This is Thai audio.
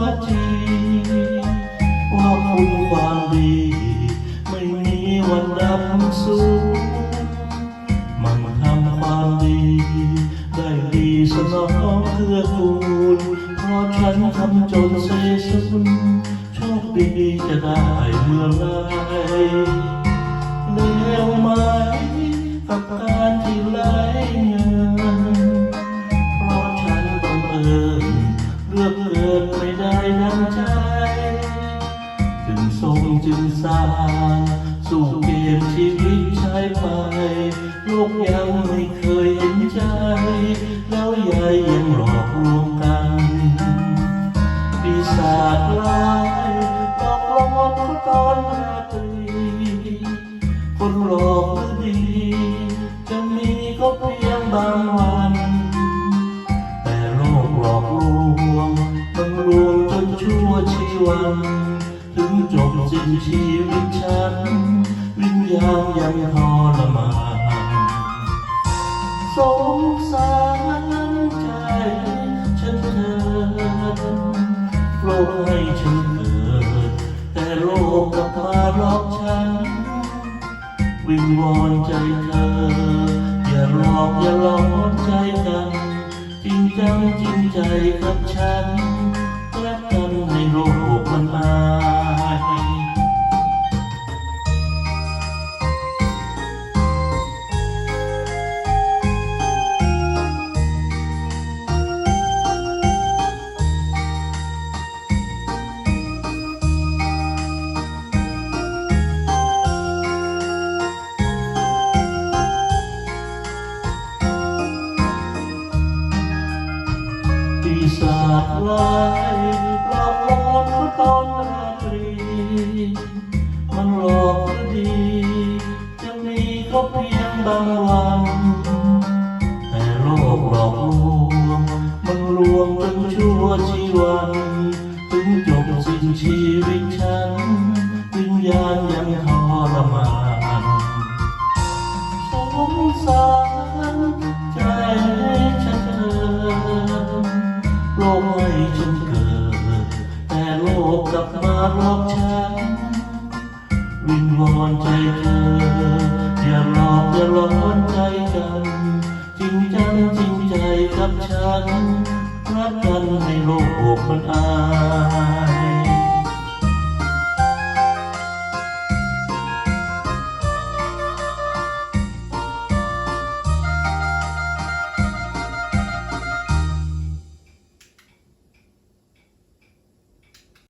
วัดทีว่าคุณความดี ไม่มีวันดัสูญมันทำความดี ได้ดีสนองเพื่อคุณพรฉันทำจนเสีนชคดีจะได้เมื่อไรเร็วไหมกับ จึงสร้างสู่เกมชีวิตใช้ไปโลกยังไม่เคยเห็นใจ แล้วยายยังหลอกลวงกันปีศาจร้ายหลอกลอนเขาตอนราตรีคนหลอกหรือดีจะมีก็เพียงบางวัน แต่โลกหลอกลวงมันลวงจนชั่วชีวัน ชีวิตฉันวิญญาณยังทรมานสงสารใจฉันเถิดโปรดให้ฉันเกิดแต่โลกกลับมาหลอกฉัน วิงวอนใจเธอ อย่าหลอกอย่าหลอนใจกันจริงจังจริงใจกับฉันรักกันในโลกมันอาาจร้ายปลอกหลอนเขาตอนราตรี มันหลอกดี จะมีก็เพียงบางวัน แต่โลกหลอกลวงมันลวงจนชั่วชีวัน ลกให้ฉันเกิด แต่โลกกลับมาลอกฉัน วิงวอนใจเธอ อย่าหลอกอย่าหลอนใจกัน จริงจังจริงใจกับฉันรักกันให้โลกมันอาย